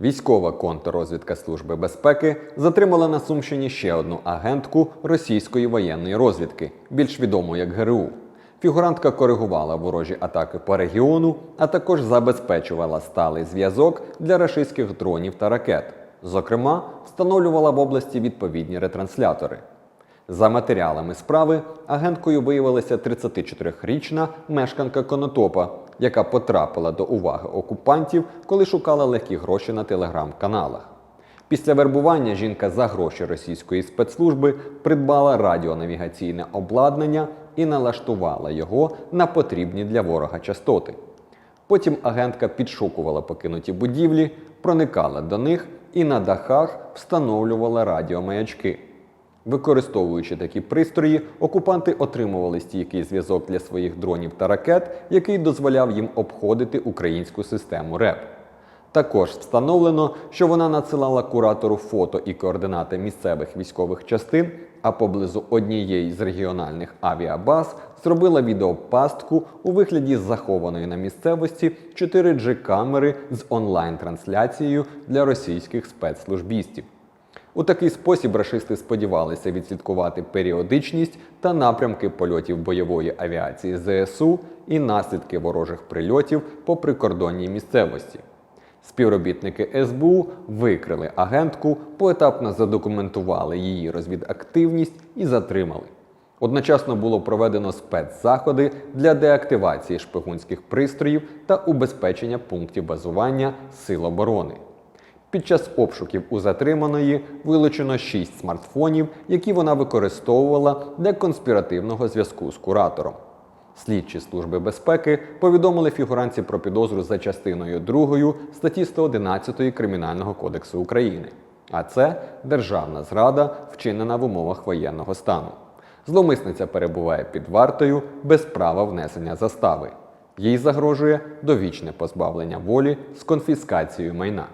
Військова контррозвідка Служби безпеки затримала на Сумщині ще одну агентку російської воєнної розвідки, більш відому як ГРУ. Фігурантка коригувала ворожі атаки по регіону, а також забезпечувала сталий зв'язок для рашистських дронів та ракет. Зокрема, встановлювала в області відповідні ретранслятори. За матеріалами справи агенткою виявилася 34-річна мешканка Конотопа, яка потрапила до уваги окупантів, коли шукала легкі гроші на телеграм-каналах. Після вербування жінка за гроші російської спецслужби придбала радіонавігаційне обладнання і налаштувала його на потрібні для ворога частоти. Потім агентка підшукувала покинуті будівлі, проникала до них і на дахах встановлювала радіомаячки. Використовуючи такі пристрої, окупанти отримували стійкий зв'язок для своїх дронів та ракет, який дозволяв їм обходити українську систему РЕП. Також встановлено, що вона надсилала куратору фото і координати місцевих військових частин, а поблизу однієї з регіональних авіабаз зробила відеопастку у вигляді захованої на місцевості 4G камери з онлайн-трансляцією для російських спецслужбістів. У такий спосіб рашисти сподівалися відслідкувати періодичність та напрямки польотів бойової авіації ЗСУ і наслідки ворожих прильотів по прикордонній місцевості. Співробітники СБУ викрили агентку, поетапно задокументували її розвідактивність і затримали. Одночасно було проведено спецзаходи для деактивації шпигунських пристроїв та убезпечення пунктів базування Сил оборони. Під час обшуків у затриманої вилучено 6 смартфонів, які вона використовувала для конспіративного зв'язку з куратором. Слідчі служби безпеки повідомили фігуранці про підозру за частиною 2 статті 111 Кримінального кодексу України. А це державна зрада, вчинена в умовах воєнного стану. Зловмисниця перебуває під вартою без права внесення застави. Їй загрожує довічне позбавлення волі з конфіскацією майна.